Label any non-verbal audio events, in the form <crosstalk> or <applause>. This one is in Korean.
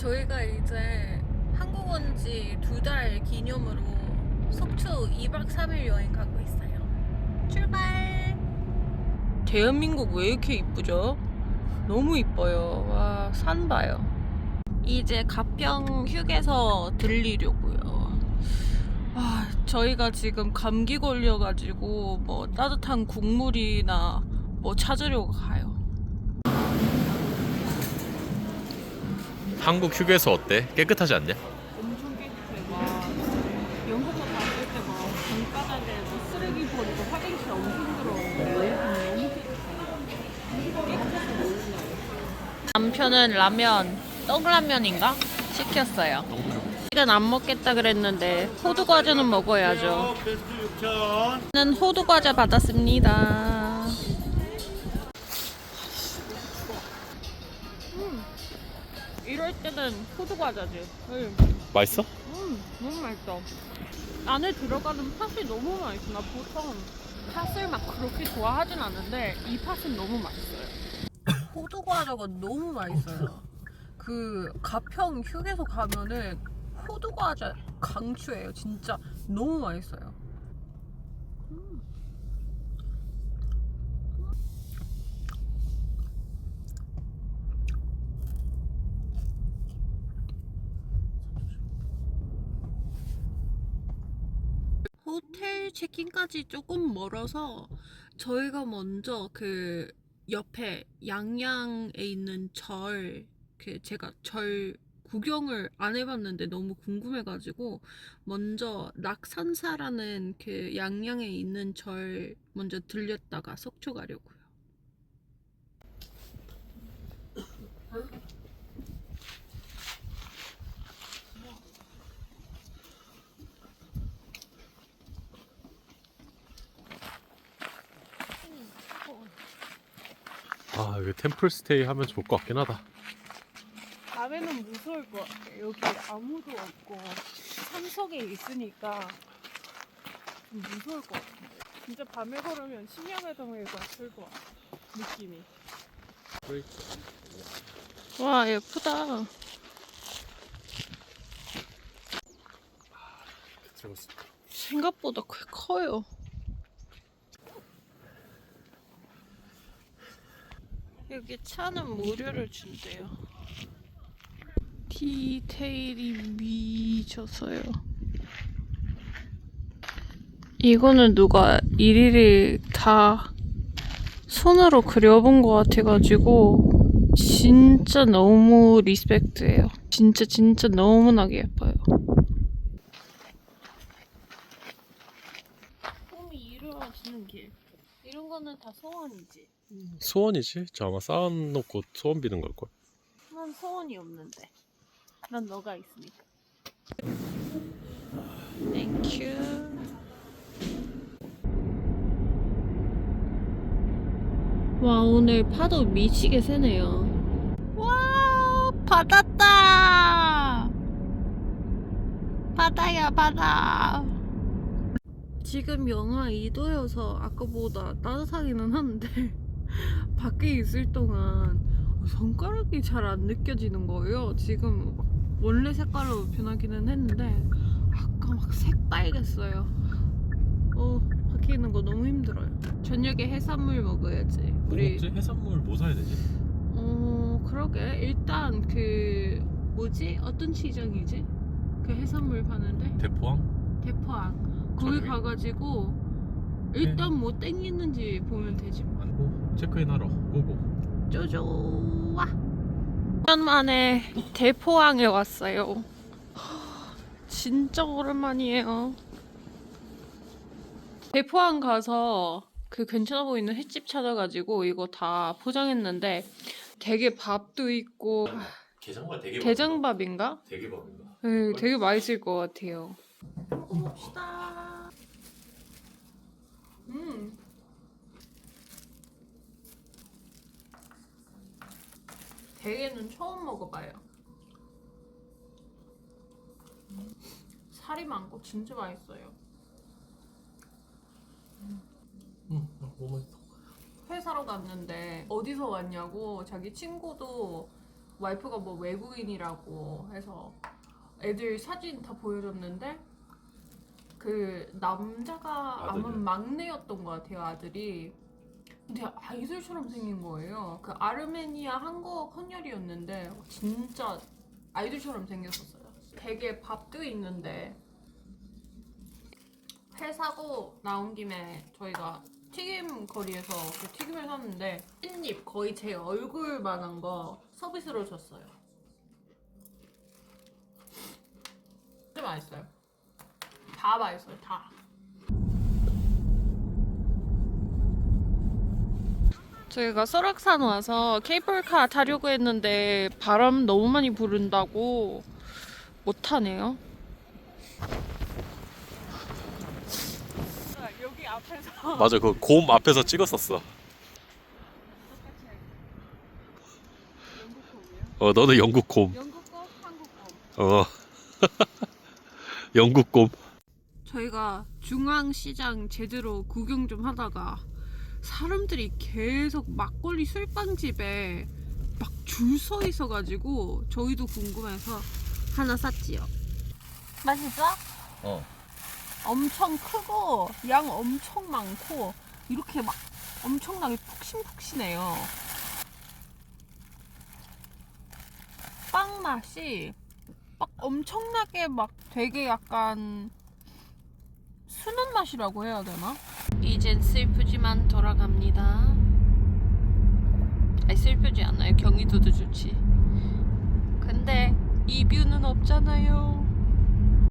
저희가 이제 한국 온 지 두 달 기념으로 속초 2박 3일 여행 가고 있어요. 출발! 대한민국 왜 이렇게 이쁘죠? 너무 이뻐요. 와, 산 봐요. 이제 가평 휴게소 들리려고요. 아, 저희가 지금 감기 걸려가지고 뭐 따뜻한 국물이나 뭐 찾으려고 가요. 한국 휴게소 어때? 깨끗하지 않냐? 엄청 깨끗해. 막 영국에 갔을 때막 강바닥에 뭐 쓰레기 버리고 화장실 엄청 들어오는데 너무 깨끗해. 깨끗해서. 남편은 라면, 떡라면인가? 시켰어요. 이건 안 먹겠다 그랬는데 호두 과자는 먹어야죠. 저는 호두 과자 받았습니다. 이럴 때는 호두 과자지. 응. 맛있어? 음, 너무 맛있어. 안에 들어가는 팥이 너무 맛있어. 나 보통 팥을 막 그렇게 좋아하진 않는데 이 팥은 너무 맛있어요. <coughs> 호두 과자가 너무 맛있어요. 그 가평 휴게소 가면은 호두 과자 강추예요. 진짜 너무 맛있어요. 호텔 체킹까지 조금 멀어서 저희가 먼저 그 옆에 양양에 있는 절, 그 제가 절 구경을 안 해봤는데 너무 궁금해가지고 먼저 낙산사라는 그 양양에 있는 절 먼저 들렸다가 속초 가려고요. 아 여기 템플 스테이 하면 좋을 것 같긴 하다. 밤에는 무서울 것 같아. 여기 아무도 없고 산속에 있으니까 좀 무서울 것 같아. 진짜 밤에 걸으면 심야배동에 갔을 것 같아. 느낌이. 와 예쁘다. 들어갔어. 생각보다 꽤 커요. 여기 차는 무료를 준대요. 디테일이 미쳤어요. 이거는 누가 일일이 다 손으로 그려본 것 같아가지고 진짜 너무 리스펙트해요. 진짜 진짜 너무나게 예뻐요. 꿈이 이루어지는 길. 이런 거는 다 소원이지. 소원이지? 저 아마 쌓아놓고 소원 비는 걸걸. 난 소원이 없는데. 난 너가 있으니까. 땡큐. 와 오늘 파도 미치게 세네요. 와 바다다. 바다야 바다. 지금 영하 2도여서 아까보다 따뜻하기는 한데 <laughs> 밖에 있을 동안 손가락이 잘 안 느껴지는 거예요. 지금 막 원래 색깔로 변하기는 했는데 아까 막 새빨겠어요. 어 밖에 있는 거 너무 힘들어요. 저녁에 해산물 먹어야지. 우리 해산물 뭐 사야 되지? 어 그러게 일단 그 뭐지 어떤 시장이지? 그 해산물 파는데 대포항? 대포항 거기? 가가지고 일단 뭐 땡기는지 보면 되지 뭐. 안고 체크인하러. 고고. 쪼쪼와. 1년 만에 대포항에 왔어요. 진짜 오랜만이에요. 대포항 가서 그 근처에 보이는 횟집 찾아가지고 이거 다 포장했는데 되게 밥도 있고 게장밥 되게 게장밥인가? 되게 밥인가? 네, 되게 맛있을 것 같아요. 먹어봅시다. 음 대게는 처음 먹어봐요. 살이 많고 진짜 맛있어요. 응, 너무 맛있어. 회 사러 갔는데 어디서 왔냐고 자기 친구도 와이프가 뭐 외국인이라고 해서 애들 사진 다 보여줬는데 그 남자가 아마? 막내였던 것 같아요 아들이 근데 아이돌처럼 생긴 거예요 그 아르메니아 한국 헌혈이었는데 진짜 아이돌처럼 생겼었어요 되게 밥도 있는데 회 사고 나온 김에 저희가 튀김 거리에서 그 튀김을 샀는데 깻잎 거의 제 얼굴만한 거 서비스로 줬어요. 진짜 맛있어요. 다 맛있어요. 다. 저희가 설악산 와서 케이블카 타려고 했는데 바람 너무 많이 부른다고 못 타네요. 여기 앞에서 맞아 그 곰 앞에서 찍었었어 어 너는 영국 곰 영국 거, 한국 거. 어. <laughs> 영국 곰 저희가 중앙시장 제대로 구경 좀 하다가 사람들이 계속 막걸리 술빵집에 막 줄 서 있어가지고 저희도 궁금해서 하나 샀지요. 맛있어? 어. 엄청 크고 양 엄청 많고 이렇게 막 엄청나게 푹신푹신해요. 빵 맛이 막 엄청나게 막 되게 약간 순한 맛이라고 해야 되나? 이젠 슬프지만 돌아갑니다. 아니 슬프지 않아요. 경기도도 좋지. 근데 이 뷰는 없잖아요.